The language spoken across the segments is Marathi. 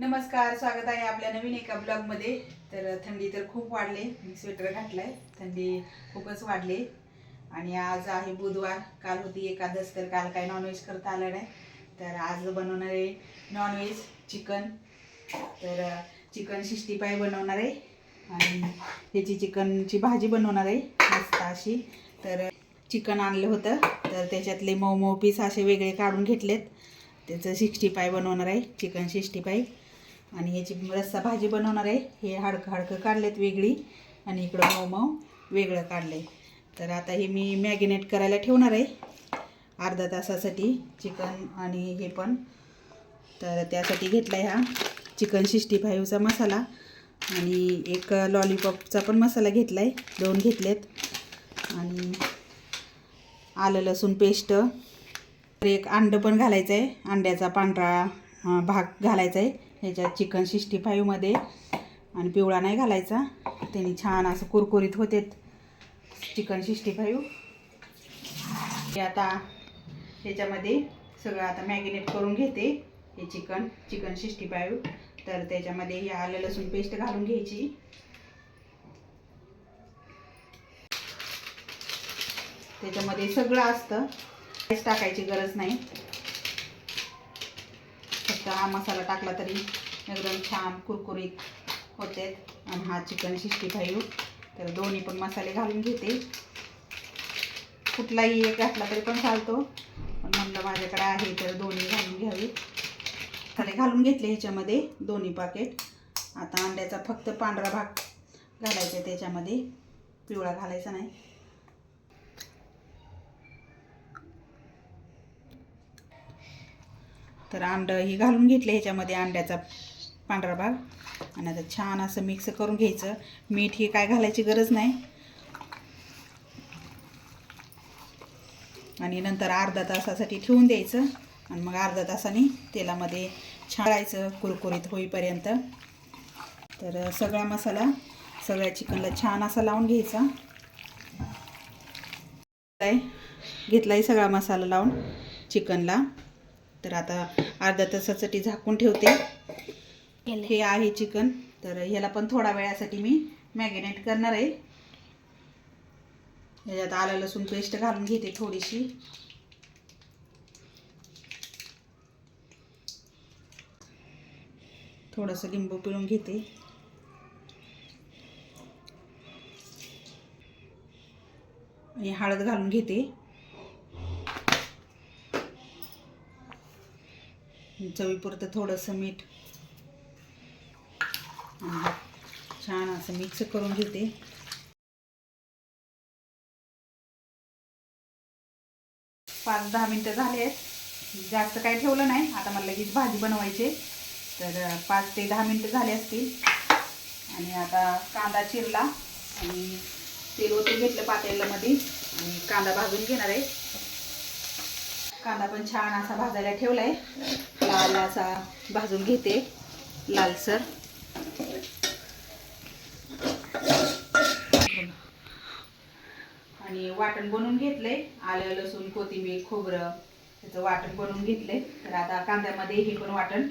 नमस्कार स्वागत आहे आपल्या नवीन एका ब्लॉगमध्ये तर थंडी तर खूप वाढले. मी स्वेटर घातलाय. थंडी खूपच वाढली. आणि आज आहे बुधवार. काल होती एकादस तर काल काय नॉनव्हेज करता आलं नाही. तर आज बनवणार आहे नॉनव्हेज चिकन तर चिकन सिक्स्टी पाय बनवणार आहे. आणि त्याची चिकनची भाजी बनवणार आहे. मस्त अशी. तर चिकन आणलं होतं. तर त्याच्यातले मऊ मऊ पीस असे वेगळे काढून घेतलेत. त्याचं सिक्स्टी पाय बनवणार आहे. चिकन सिक्स्टी पाय आणि ह्याची रस्सा भाजी बनवणार आहे. हे हाडकं हाडकं काढलेत वेगळी आणि इकडं मऊ मऊ वेगळं काढलं तर आता हे मी मॅगिनेट करायला ठेवणार आहे अर्धा तासासाठी चिकन आणि हे पण. तर त्यासाठी घेतला आहे हा चिकन सिक्स्टी फाईव्हचा मसाला आणि एक लॉलीपॉपचा पण मसाला घेतला आहे दोन घेतलेत. आणि आलं लसूण पेस्ट. तर एक अंडं पण घालायचं आहे अंड्याचा पांढरा भाग घालायचा आहे ह्याच्यात चिकन सिक्स्टी फाईव्हमध्ये आणि पिवळा नाही घालायचा. त्यांनी छान असं कुरकुरीत होते. Chicken sixty five. हे आता ह्याच्यामध्ये सगळं आता मॅगिनेट करून घेते. हे चिकन चिकन सिक्स्टी फाईव्ह. तर त्याच्यामध्ये ही आलं लसूण पेस्ट घालून घ्यायची. त्याच्यामध्ये सगळं असतं. पेस्ट टाकायची गरज नाही. फक्त हा मसाला टाकला तरी एकदम छान कुरकुरीत होते. आणि हा चिकन सिक्स्टी फाईव्ह तर दोन्ही पण मसाले घालून घेते. कुठलाही एक घातला तरी पण चालतो. पण म्हणलं माझ्याकडे आहे तर दोन्ही घालून घ्यावी. मसाले घालून घेतले ह्याच्यामध्ये दोन्ही पाकेट आता अंड्याचा फक्त पांढरा भाग घालायचा त्याच्यामध्ये. पिवळा घालायचा नाही. तर अंडं ही घालून घेतले ह्याच्यामध्ये अंड्याचा पांढरा भाग. आणि आता छान असं मिक्स करून घ्यायचं. मीठ हे काय घालायची गरज नाही. आणि नंतर अर्धा तासासाठी ठेवून द्यायचं. आणि मग अर्धा तासाने तेलामध्ये छाळायचं कुरकुरीत होईपर्यंत. तर सगळा मसाला सगळ्या चिकनला छान असा लावून घ्यायचा. काय घेतलाय सगळा मसाला लावून चिकनला. तर आता अर्धा तासासाठी झाकून ठेवते. हे आहे चिकन. तर ह्याला पण थोडा वेळासाठी मी मॅगिनेट करणार आहे. ह्याच्यात आलं लसूण पेस्ट घालून घेते थोडीशी. थोडंसं लिंबू पिळून घेते. आणि हळद घालून घेते. चवीपुरतं थोडंसं मीठ. छान असं मिक्स करून घेते. पाच दहा मिनटं झाले आहेत. जास्त काही ठेवलं नाही. आता मला लगेच भाजी बनवायची तर पाच ते दहा मिनटं झाले असतील. आणि आता कांदा चिरला. आणि तेल ओतून घेतलं पातेल्यामध्ये. आणि कांदा भाजून घेणार आहे. कांदा पण छान असा भाजायला ठेवलाय. लाल असा भाजून घेते लालसर. आणि वाटण बनवून घेतलंय. आलं लसूण कोथिंबीर खोबरं त्याचं वाटण बनवून घेतलंय. तर आता कांद्यामध्ये हे पण वाटण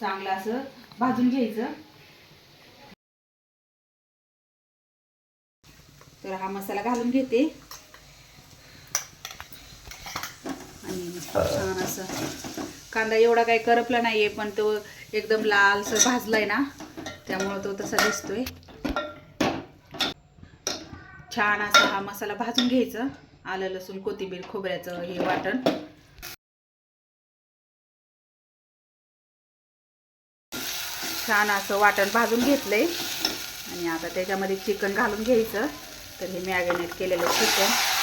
चांगलं असं भाजून घ्यायचं. तर हा मसाला घालून घेते आणि छान असं. कांदा एवढा काही करपला नाहीये पण तो एकदम लालसर भाजलाय ना त्यामुळं तो तसा दिसतोय. छान असा हा मसाला भाजून घ्यायचा. आलं लसूण कोथिंबीर खोबऱ्याचं हे वाटण. छान असं वाटण भाजून घेतलंय. आणि आता त्याच्यामध्ये चिकन घालून घ्यायचं. तर हे मॅरिनेट केलेलं चिकन.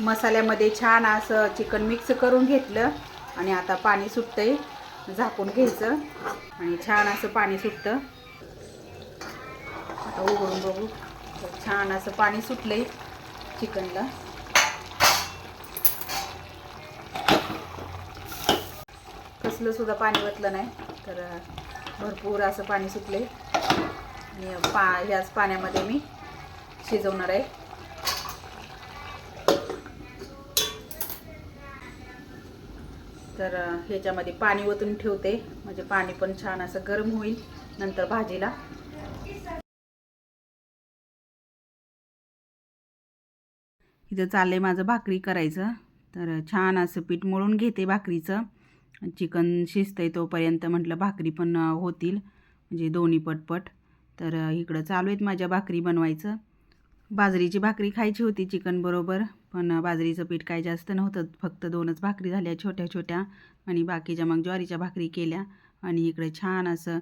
मसाल्यामध्ये छान असं चिकन मिक्स करून घेतलं आणि आता पाणी सुटतंय झाकून घ्यायचं. आणि छान असं पाणी सुटतं. आता उघडून बघू. छान असं पाणी सुटलंय चिकनला. कसलं सुद्धा पाणी वतलं नाही तर भरपूर असं पाणी सुटले आणि पा ह्याच पाण्यामध्ये मी शिजवणार आहे. तर ह्याच्यामध्ये पाणी ओतून ठेवते. म्हणजे पाणी पण छान असं गरम होईल नंतर भाजीला. इथं चाललंय माझं भाकरी करायचं. तर छान असं पीठ मळून घेते भाकरीचं. चिकन शिजतंय तोपर्यंत म्हटलं भाकरी पण होतील. म्हणजे दोन्ही पटपट. तर इकडं चालू आहेत माझ्या भाकरी बनवायचं. बाजरीची भाकरी खायची होती चिकनबरोबर पण बाजरीचं पीठ काय जास्त नव्हतं. फक्त दोनच भाकरी झाल्या छोट्या छोट्या आणि बाकीच्या मग ज्वारीच्या भाकरी केल्या. आणि इकडे छान असं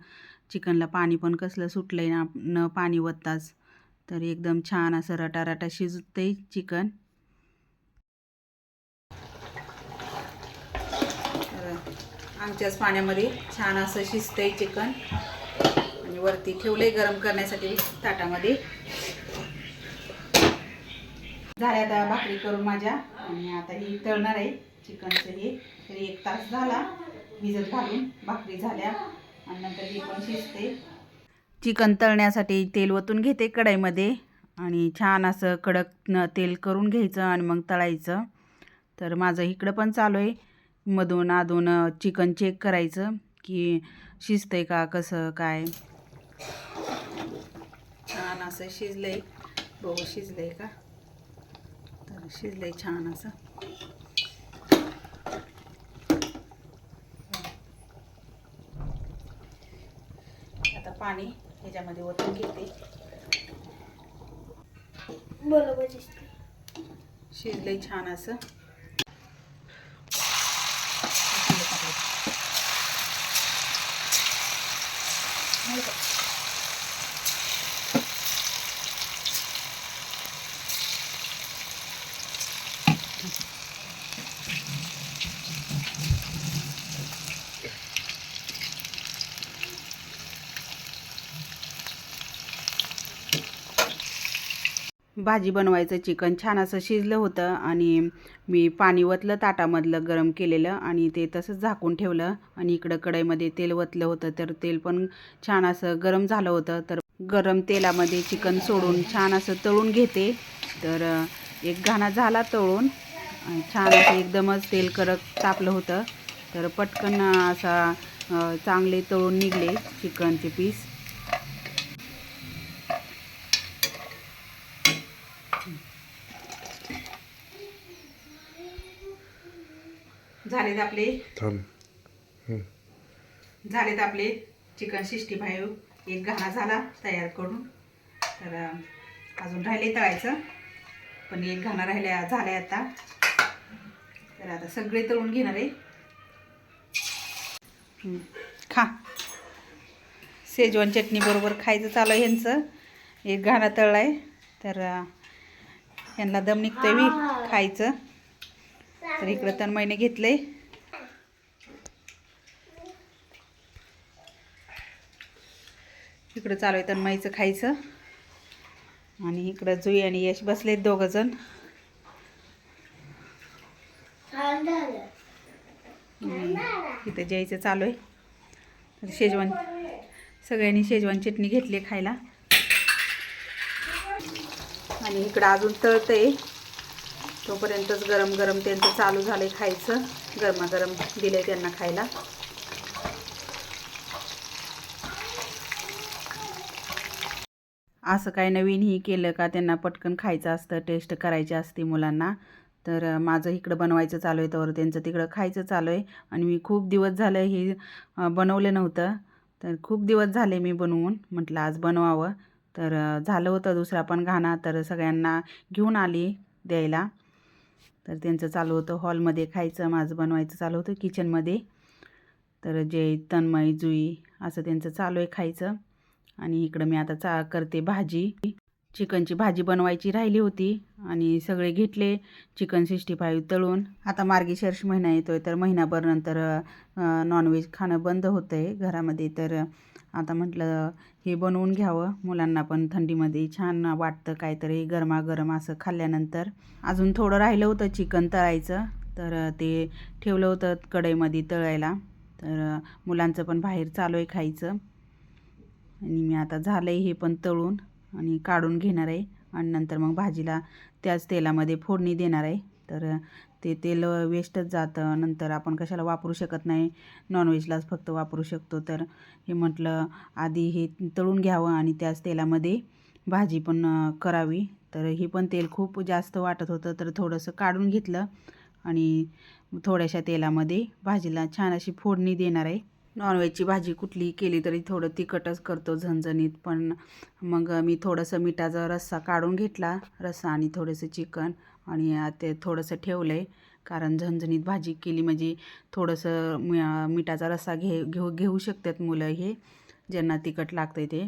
चिकनला पाणी पण कसलं सुटलं आहे ना न पाणी वत्ताच तर एकदम छान असं रटारटा आहे चिकन. तर आमच्याच पाण्यामध्ये छान असं शिजतंय चिकन. आणि वरती ठेवलंय गरम करण्यासाठी ताटामध्ये. झाल्या आता भाकरी करून माझ्या. आणि आता ही तळणार आहे चिकनचं हे. तरी एक तास झाला भिजत घालून भाकरी झाल्या. आणि नंतर ही पण शिजते. चिकन तळण्यासाठी तेल ओतून घेते कढाईमध्ये. आणि छान असं कडक तेल करून घ्यायचं आणि मग तळायचं. तर माझं इकडं पण चालू आहे. मधून अधून चिकन चेक करायचं की शिजतंय का कसं काय. छान असं शिजलं शिजलंय. बघू आहे का? तर शिजलंय छान असं आता पाणी ह्याच्यामध्ये ओतून घेते. बरोबर शिजलंय छान असं. भाजी बनवायचं चिकन छान असं शिजलं होतं आणि मी पाणी ओतलं ताटामधलं गरम केलेलं आणि ते तसंच झाकून ठेवलं. आणि इकडं कढईमध्ये तेल ओतलं होतं तर तेल पण छान असं गरम झालं होतं. तर गरम तेलामध्ये चिकन सोडून छान असं तळून घेते. तर एक घाणा झाला तळून. आणि छान असं एकदमच तेल कडक तापलं होतं. तर पटकन असा चांगले तळून निघले चिकनचे पीस. झालेत आपले. थांब. झालेत आपले चिकन सिक्स्टी फाईव्ह एक घाणा झाला तयार करून. तर अजून राहिले तळायचं. पण एक घाणा राहिल्या झालाय आता. तर आता सगळे तळून घेणार आहे. खा. शेजवान चटणी बरोबर खायचं चालू आहे ह्यांचं एक घाणा तळलाय. तर अं, यांना दम निघतोय बी खायचं. तर इकडं तन्मयने घेतले इकडं चालू आहे तन्मयचं खायचं. आणि इकडं जुई आणि यश बसलेत दोघंजण इथं जायचं चालू आहे. तर शेजवान सगळ्यांनी शेजवान चटणी घेतली खायला. आणि इकडं अजून तळतंय. तोपर्यंतच गरम गरम त्यांचं चालू झालं आहे खायचं. गरमागरम दिलंय त्यांना खायला. असं काय नवीनही केलं का त्यांना पटकन खायचं असतं टेस्ट करायची असते मुलांना. तर माझं इकडं बनवायचं चालू आहे तर त्यांचं तिकडं खायचं चालू आहे. आणि मी खूप दिवस झालं हे बनवलं नव्हतं. तर खूप दिवस झाले मी बनवून. म्हटलं आज बनवावं. तर झालं होतं दुसरा पण घाणा. तर सगळ्यांना घेऊन आली द्यायला. तर त्यांचं चालू होतं. हॉलमध्ये खायचं माझं बनवायचं चालू होतं किचनमध्ये. तर जे तन्मय जुई असं त्यांचं चालू आहे खायचं. आणि इकडं मी आता चा करते भाजी. चिकनची भाजी बनवायची राहिली होती आणि सगळे घेतले चिकन सिक्स्टी फाईव्ह तळून. आता मार्गशीर्ष महिना येतो आहे तर महिनाभर नंतर नॉनव्हेज खाणं बंद होतं आहे घरामध्ये. तर आता म्हटलं हे बनवून घ्यावं. मुलांना पण थंडीमध्ये छान वाटतं काहीतरी गरमागरम असं खाल्ल्यानंतर. अजून थोडं राहिलं होतं चिकन तळायचं तर ते ठेवलं होतं कढईमध्ये तळायला. तर मुलांचं पण बाहेर चालू आहे खायचं. आणि मी आता झालं आहे हे पण तळून. आणि काढून घेणार आहे. आणि नंतर मग भाजीला त्याच तेलामध्ये फोडणी देणार आहे. तर ते तेल वेस्टच जातं. नंतर आपण कशाला वापरू शकत नाही? नॉनव्हेजलाच फक्त वापरू शकतो. तर हे म्हटलं आधी हे तळून घ्यावं आणि त्याच तेलामध्ये भाजी पण करावी. तर हे पण तेल खूप जास्त वाटत होतं. तर थोडंसं काढून घेतलं आणि थोड्याशा तेलामध्ये भाजीला छान अशी फोडणी देणार आहे. नॉनव्हेजची भाजी कुठली केली तरी थोडं तिखटच करतो झणझणीत. पण मग मी थोडंसं मिठाचा रस्सा काढून घेतला रस्सा आणि थोडंसं चिकन आणि ते थोडंसं ठेवलं आहे कारण झणझणीत भाजी केली म्हणजे थोडंसं मिठाचा रस्सा घे घेऊ घेऊ शकतात मुलं हे ज्यांना तिखट लागतं ते.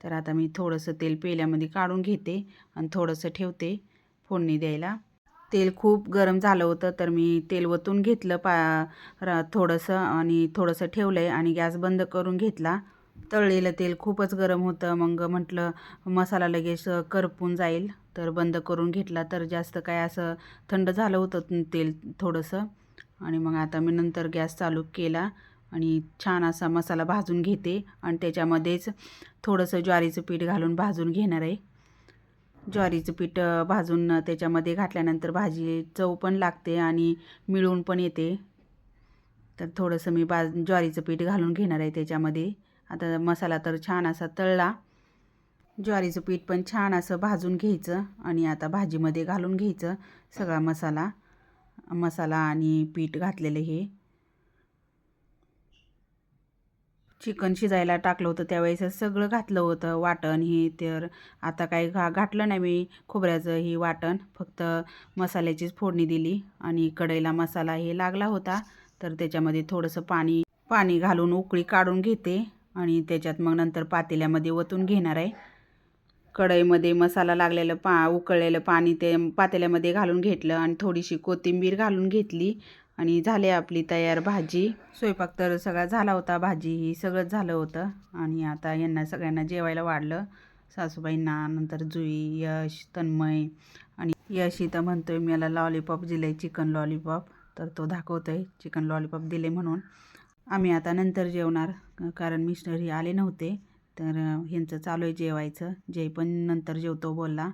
तर आता मी थोडंसं तेल पेल्यामध्ये काढून घेते आणि थोडंसं ठेवते फोडणी द्यायला. तेल खूप गरम झालं होतं तर मी तेल ओतून घेतलं पा र थोडंसं आणि थोडंसं ठेवलं आहे आणि गॅस बंद करून घेतला. तळलेलं तेल खूपच गरम होतं. मग म्हटलं मसाला लगेच करपून जाईल. तर बंद करून घेतला. तर जास्त काय असं थंड झालं होतं तेल थोडंसं. आणि मग आता मी नंतर गॅस चालू केला आणि छान असा मसाला भाजून घेते. आणि त्याच्यामध्येच थोडंसं ज्वारीचं पीठ घालून भाजून घेणार आहे. ज्वारीचं पीठ भाजून त्याच्यामध्ये घातल्यानंतर भाजी चव पण लागते आणि मिळून पण येते. तर थोडंसं मी बा ज्वारीचं पीठ घालून घेणार आहे त्याच्यामध्ये. आता मसाला तर छान असा तळला. ज्वारीचं पीठ पण छान असं भाजून घ्यायचं आणि आता भाजीमध्ये घालून घ्यायचं सगळा मसाला. मसाला आणि पीठ घातलेलं हे. चिकन शिजायला टाकलं होतं त्यावेळेस सगळं घातलं होतं वाटण हे तर. आता काही घा घातलं नाही मी खोबऱ्याचं ही वाटण फक्त मसाल्याचीच फोडणी दिली आणि कढईला मसाला हे लागला होता. तर त्याच्यामध्ये थोडंसं पाणी पाणी घालून उकळी काढून घेते आणि त्याच्यात मग नंतर पातेल्यामध्ये ओतून घेणार आहे. कढईमध्ये मसाला लागलेलं पा उकळलेलं पाणी ते पातेल्यामध्ये घालून घेतलं आणि थोडीशी कोथिंबीर घालून घेतली आणि झाले आपली तयार भाजी. स्वयंपाक तर सगळा झाला होता भाजी ही सगळंच झालं होतं. आणि आता यांना सगळ्यांना जेवायला वाढलं. सासूबाईंना नंतर जुई यश तन्मय आणि यश इथं म्हणतोय मला लॉलीपॉप दिले चिकन लॉलीपॉप तर तो दाखवतोय चिकन लॉलीपॉप दिले म्हणून. आम्ही आता नंतर जेवणार कारण मिस्टर हे आले नव्हते. तर ह्यांचं चालू आहे जेवायचं. जे पण नंतर जेवतो बोलला.